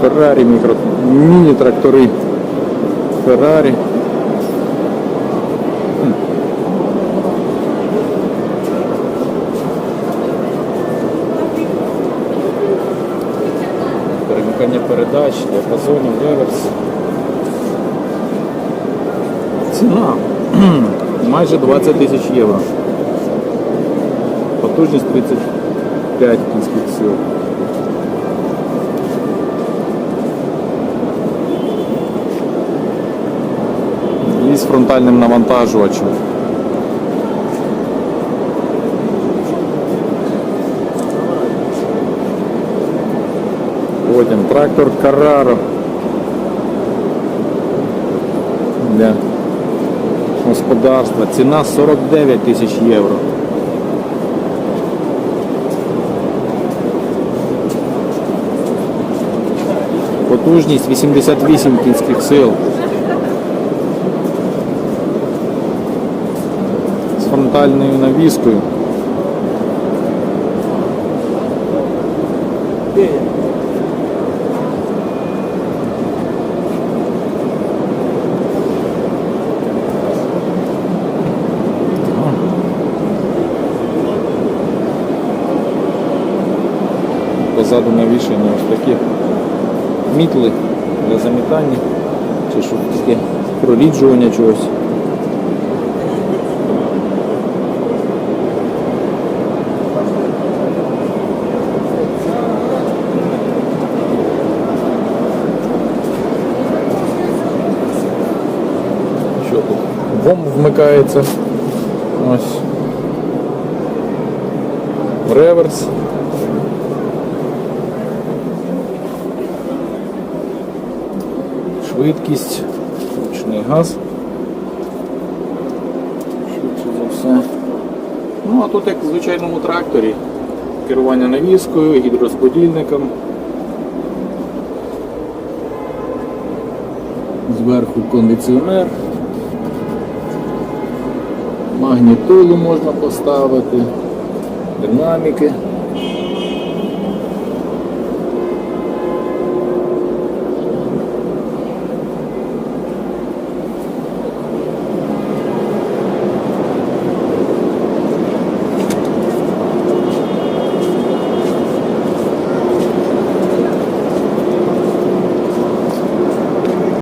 Феррарі, мікро... міні-трактори. Феррарі. Перемикання передач, діапазонів, реверс. Ціна майже 20 тисяч євро. Потужність 35 кінських сил. І з фронтальним навантажувачем. Потім трактор Carraro. Для господарства. Ціна 49 тисяч євро. Потужність 88 кінських сил. Фронтальною навіскою. Позаду навішані ось такі мітли для замітання чи що таке проріджування чогось. Вом вмикається. Ось. Реверс. Швидкість, ручний газ. Швидше за все. Ну, а тут як в звичайному тракторі. Керування навіскою, гідророзподільником. Зверху кондиціонер магнітолу можна поставити, динаміки.